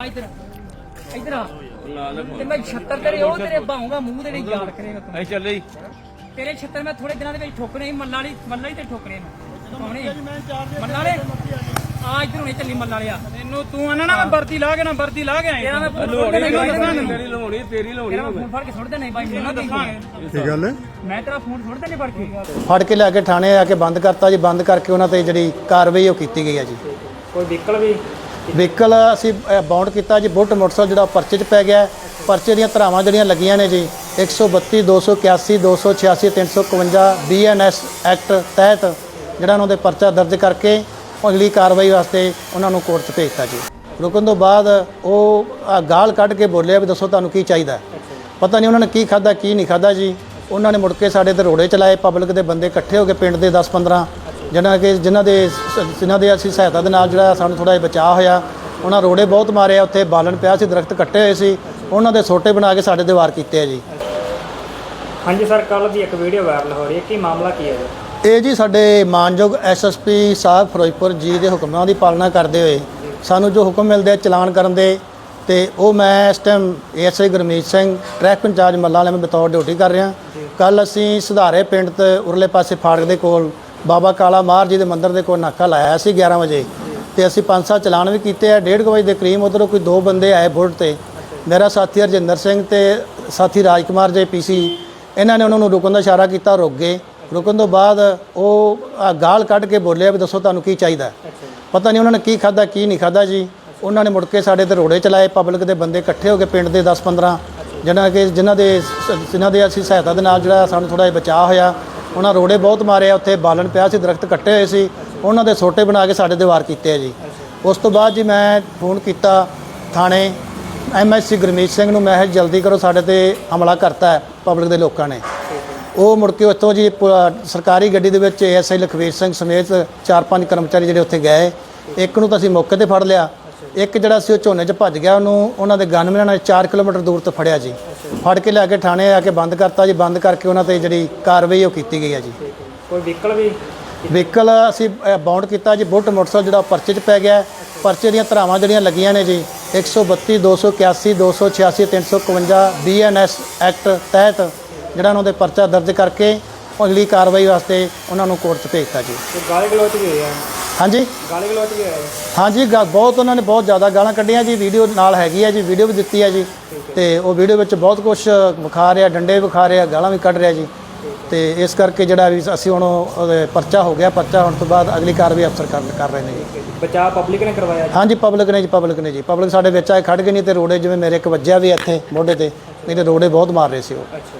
ਇਧਰ ਇਧਰ ਆ। ਤੇ ਮੈਂ 76 ਤੇਰੇ ਉਹ ਤੇਰੇ ਬਾਹੂਗਾ ਮੂੰਹ ਤੇਰੇ ਯਾਦ ਕਰੇਗਾ ਤੂੰ। ਐ ਚੱਲੇ ਜੀ ਤੇਰੇ 76 ਮੈਂ ਥੋੜੇ ਦਿਨਾਂ ਦੇ ਵਿੱਚ ਠੋਕਣੇ ਸੀ ਮੱਲਾ ਵਾਲੀ ਮੱਲਾ ਹੀ ਤੇ ਠੋਕਣੇ ਨੇ ਕੌਣੇ ਮੱਲਾ ਵਾਲੇ? ਆ ਇਧਰ ਹੁਣੇ ਚੱਲੀ ਮੱਲਾ ਵਾਲਿਆ ਤੈਨੂੰ ਤੂੰ ਆਣਾ ਨਾ ਮੈਂ ਵਰਦੀ ਲਾ ਕੇ ਨਾ ਵਰਦੀ ਲਾ ਕੇ ਆਇਆ ਤੇਰਾ ਮੈਂ ਫੋਨ ਲੋਹੜੀ ਨਹੀਂ ਤੇਰੀ ਲੋਹੜੀ ਤੇਰੀ ਲੋਹੜੀ ਤੇਰਾ ਮੈਂ ਫੋਨ ਫੜ ਕੇ ਸੁੱਟ ਦੇਣਾ ਸੀ ਬਾਈ ਮੈਨੂੰ ਦੱਸਾਂਗੇ ਕੀ ਗੱਲ ਹੈ? ਮੈਂ ਤੇਰਾ ਫੋਨ ਸੁੱਟ ਦੇਣੇ ਫੜ ਕੇ। ਫੜ ਕੇ ਲੈ ਕੇ ਥਾਣੇ ਆ ਕੇ ਬੰਦ ਕਰਤਾ ਜੀ ਬੰਦ ਕਰਕੇ ਉਹਨਾਂ ਤੇ ਜਿਹੜੀ ਕਾਰਵਾਈ ਉਹ ਕੀਤੀ ਗਈ ਹੈ ਜੀ। ਕੋਈ ਵਹੀਕਲ ਵੀ? ਵਹੀਕਲ ਅਸੀਂ ਬਾਉਂਡ ਕੀਤਾ ਜੀ ਬੁੱਟ ਮੋਟਰਸਾਈਕਲ ਜਿਹੜਾ ਪਰਚੇ 'ਚ ਪੈ ਗਿਆ। ਪਰਚੇ ਦੀਆਂ ਧਰਾਵਾਂ ਜਿਹੜੀਆਂ ਲੱਗੀਆਂ ਨੇ ਜੀ 132 281 286 351 ਬੀਐਨਐਸ ਐਕਟ ਤਹਿਤ ਜਿਹੜਾ ਉਹਨਾਂ ਦੇ ਪਰਚਾ ਦਰਜ ਕਰਕੇ ਅਗਲੀ ਕਾਰਵਾਈ ਵਾਸਤੇ ਉਹਨਾਂ ਨੂੰ ਕੋਰਟ 'ਚ ਭੇਜਤਾ ਜੀ। ਰੁਕਣ ਤੋਂ ਬਾਅਦ ਉਹ ਗਾਲ ਕੱਢ ਕੇ ਬੋਲਿਆ ਵੀ ਦੱਸੋ ਤੁਹਾਨੂੰ ਕੀ ਚਾਹੀਦਾ। ਪਤਾ ਨਹੀਂ ਉਹਨਾਂ ਨੇ ਕੀ ਖਾਦਾ ਕੀ ਨਹੀਂ ਖਾਦਾ ਜੀ। ਉਹਨਾਂ ਨੇ ਮੁੜ ਕੇ ਸਾਡੇ ਤੇ ਰੋੜੇ ਚਲਾਏ ਪਬਲਿਕ ਦੇ ਬੰਦੇ ਇਕੱਠੇ ਹੋ ਕੇ ਪਿੰਡ ਦੇ 10 15 ਜਿਹਨਾਂ ਕਿ ਜਿਨ੍ਹਾਂ ਦੇ ਜਿਨ੍ਹਾਂ ਦੇ ਅਸੀਂ ਸਹਾਇਤਾ ਦੇ ਨਾਲ ਜਿਹੜਾ ਸਾਨੂੰ ਥੋੜਾ ਜਿਹਾ ਬਚਾਅ ਹੋਇਆ ਉਹਨਾਂ ਰੋੜੇ ਬਹੁਤ ਮਾਰੇ ਆ ਉੱਥੇ ਬਾਲਣ ਪਿਆ ਸੀ ਦਰਖਤ ਕੱਟੇ ਹੋਏ ਸੀ ਉਹਨਾਂ ਦੇ ਸੋਟੇ ਬਣਾ ਕੇ ਸਾਡੇ ਤੇ ਵਾਰ ਕੀਤੇ ਆ ਜੀ। ਹਾਂਜੀ ਸਰ ਕੱਲ ਦੀ ਇੱਕ ਵੀਡੀਓ ਵਾਇਰਲ ਹੋ ਰਹੀ ਹੈ ਕੀ ਮਾਮਲਾ ਕੀ ਹੈ? ਇਹ ਜੀ ਸਾਡੇ ਮਾਨਯੋਗ ਐਸਐਸਪੀ ਸਾਹਿਬ ਫਿਰੋਜ਼ਪੁਰ ਜੀ ਦੇ ਹੁਕਮਾਂ ਦੀ ਪਾਲਣਾ ਕਰਦੇ ਹੋਏ ਸਾਨੂੰ ਜੋ ਹੁਕਮ ਮਿਲਦੇ ਆ ਚਲਾਨ ਕਰਨ ਦੇ ਤੇ ਉਹ ਮੈਂ ਇਸ time ASI Gurmeet Singh traffic incharge Malla ਵਾਲੇ ਮੈਂ ਬਤੌਰ ਡਿਊਟੀ ਕਰ ਰਿਹਾ। ਕੱਲ ਅਸੀਂ ਸੁਧਾਰੇ ਪਿੰਡ ਤੇ ਉਰਲੇ ਪਾਸੇ ਫਾੜਕ ਦੇ ਕੋਲ ਬਾਬਾ ਕਾਲਾ ਮਾਰ ਜੀ ਦੇ ਮੰਦਿਰ ਦੇ ਕੋਲ ਨਾਕਾ ਲਾਇਆ ਸੀ 11 ਵਜੇ। ਤੇ ਅਸੀਂ ਪੰਜ ਸਾਲ ਚਲਾਨ ਵੀ ਕੀਤੇ ਆ। 1:30 ਵਜੇ ਦੇ ਕਰੀਬ ਉਧਰੋਂ ਕੋਈ ਦੋ ਬੰਦੇ ਆਏ ਬੁਲਟ ਤੇ। ਮੇਰਾ ਸਾਥੀ ਹਰਜਿੰਦਰ ਸਿੰਘ ਤੇ ਸਾਥੀ ਰਾਜਕੁਮਾਰ ਜੇ ਪੀਸੀ ਇਹਨਾਂ ਨੇ ਉਹਨਾਂ ਨੂੰ ਰੁਕਣ ਦਾ ਇਸ਼ਾਰਾ ਕੀਤਾ, ਰੁਕ ਗਏ। ਰੁਕਣ ਤੋਂ ਬਾਅਦ ਉਹ ਗਾਲ ਕੱਢ ਕੇ ਬੋਲਿਆ ਵੀ ਦੱਸੋ ਤੁਹਾਨੂੰ ਕੀ ਚਾਹੀਦਾ। ਪਤਾ ਨਹੀਂ ਉਹਨਾਂ ਨੇ ਕੀ ਖਾਦਾ ਕੀ ਨਹੀਂ ਖਾਦਾ ਜੀ। ਉਹਨਾਂ ਨੇ ਮੁੜ ਕੇ ਸਾਡੇ ਤੇ ਰੋੜੇ ਚਲਾਏ, ਪਬਲਿਕ ਦੇ ਬੰਦੇ ਇਕੱਠੇ ਹੋ ਕੇ ਪਿੰਡ ਦੇ 10 15 ਜਿਹਨਾਂ ਕਿ ਜਿਨ੍ਹਾਂ ਦੇ ਜਿਨ੍ਹਾਂ ਦੇ ਅਸੀਂ ਸਹਾਇਤਾ ਦੇ ਨਾਲ ਜਿਹੜਾ ਸਾਨੂੰ ਥੋੜਾ ਜਿਹਾ ਬਚਾਅ ਹੋਇਆ। ਉਹਨਾਂ ਰੋੜੇ ਬਹੁਤ ਮਾਰੇ ਆ, ਉੱਥੇ ਬਾਲਣ ਪਿਆ ਸੀ, ਦਰਖਤ ਕੱਟੇ ਹੋਏ ਸੀ। ਉਹਨਾਂ ਦੇ ਸੋਟੇ ਬਣਾ ਕੇ ਸਾਡੇ ਤੇ ਵਾਰ ਕੀਤੇ ਆ ਜੀ। ਉਸ ਤੋਂ ਬਾਅਦ ਜੀ ਮੈਂ ਫੋਨ ਕੀਤਾ ਥਾਣੇ ਐਮਐਸਸੀ ਗੁਰਮੀਤ ਸਿੰਘ ਨੂੰ, ਮੈਂ ਜਲਦੀ ਕਰੋ, ਸਾਡੇ ਤੇ ਹਮਲਾ ਕਰਤਾ ਹੈ, ਪਬਲਿਕ ਦੇ ਲੋਕਾਂ ਨੇ। ਉਹ ਮੁੜ ਕੇ ਉੱਥੋਂ ਜੀ, ਪ- ਸਰਕਾਰੀ ਗੱਡੀ ਦੇ ਵਿੱਚ ਐਸਆਈ ਲਖਵੀਰ ਸਿੰਘ ਸਮੇਤ ਚਾਰ ਪੰਜ ਕਰਮਚਾਰੀ ਜਿਹੜੇ ਉੱਥੇ ਗਏ। ਇੱਕ ਨੂੰ ਤਾਂ ਅਸੀਂ ਮੌਕੇ ਤੇ ਫੜ ਲਿਆ। ਇੱਕ ਜਿਹੜਾ ਸੀ ਉਹ ਝੋਨੇ 'ਚ ਭੱਜ ਗਿਆ ਉਹਨੂੰ ਉਹਨਾਂ ਦੇ ਗਨਮੈਨਾਂ ਨੇ 4 ਕਿਲੋਮੀਟਰ ਦੂਰ ਤੋਂ ਫੜਿਆ ਜੀ। ਫੜ ਕੇ ਲੈ ਕੇ ਥਾਣੇ ਆ ਕੇ ਬੰਦ ਕਰਤਾ ਜੀ ਬੰਦ ਕਰਕੇ ਉਹਨਾਂ ਤੇ ਜਿਹੜੀ ਕਾਰਵਾਈ ਉਹ ਕੀਤੀ ਗਈ ਹੈ ਜੀ। ਕੋਈ ਵਹੀਕਲ ਵੀ ਵਹੀਕਲ ਅਸੀਂ ਬਾਉਂਡ ਕੀਤਾ ਜੀ ਬੁੱਟ ਮੋਟਰਸਾਈਕਲ ਜਿਹੜਾ ਪਰਚੇ 'ਚ ਪੈ ਗਿਆ। ਪਰਚੇ ਦੀਆਂ ਧਰਾਵਾਂ ਜਿਹੜੀਆਂ ਲੱਗੀਆਂ ਨੇ ਜੀ 132 281 286 351 ਬੀਐਨਐਸ ਐਕਟ ਤਹਿਤ ਜਿਹੜਾ ਉਹਨਾਂ ਦੇ ਪਰਚਾ ਦਰਜ ਕਰਕੇ ਅਗਲੀ ਕਾਰਵਾਈ ਵਾਸਤੇ ਉਹਨਾਂ ਨੂੰ ਕੋਰਟ 'ਚ ਭੇਜਤਾ ਜੀ। ਗਾਲੀ ਗਲੋਚ ਵੀ ਹੋਈ ਹੈ ਹਾਂਜੀ। ਗਾਲੀ ਗਲੋਚ ਵੀ ਜੀ। ਹਾਂਜੀ ਗਾ- ਬਹੁਤ ਉਹਨਾਂ ਨੇ ਬਹੁਤ ਜ਼ਿਆਦਾ ਗਾਲਾਂ ਕੱਢੀਆਂ ਜੀ ਵੀਡੀਓ ਨਾਲ ਹੈਗੀ ਹੈ ਜੀ ਵੀਡੀਓ ਵੀ ਦਿੱਤੀ ਹੈ ਜੀ। ਤੇ ਉਹ ਵੀਡੀਓ ਵਿੱਚ ਬਹੁਤ ਕੁਝ ਵਿਖਾ ਰਿਹਾ ਡੰਡੇ ਵਿਖਾ ਰਿਹਾ ਗਾਲਾਂ ਵੀ ਕੱਢ ਰਿਹਾ ਜੀ। ਤੇ ਇਸ ਕਰਕੇ ਜਿਹੜਾ ਵੀ ਅਸੀਂ ਹੁਣ ਉਹਦੇ ਪਰਚਾ ਹੋ ਗਿਆ ਪਰਚਾ ਹੋਣ ਤੋਂ ਬਾਅਦ ਅਗਲੀ ਕਾਰਵਾਈ ਅਫਸਰ ਕਰ ਕਰ ਰਹੇ ਨੇ ਜੀ। ਬਚਾਅ ਪਬਲਿਕ ਨੇ ਕਰਵਾਇਆ ਜੀ? ਹਾਂਜੀ ਪਬਲਿਕ ਨੇ ਜੀ ਪਬਲਿਕ ਨੇ ਜੀ। ਪਬਲਿਕ ਸਾਡੇ ਵਿੱਚ ਆਏ ਖੜ ਗਏ ਨਹੀਂ ਤੇ ਰੋੜੇ ਜਿਵੇਂ ਮੇਰੇ ਇੱਕ ਵੱਜਿਆ ਵੀ ਇੱਥੇ ਮੋਢੇ ਤੇ ਨਹੀਂ ਤੇ ਰੋੜੇ ਬਹੁਤ ਮਾਰ ਰਹੇ ਸੀ ਉਹ। ਅੱਛਾ।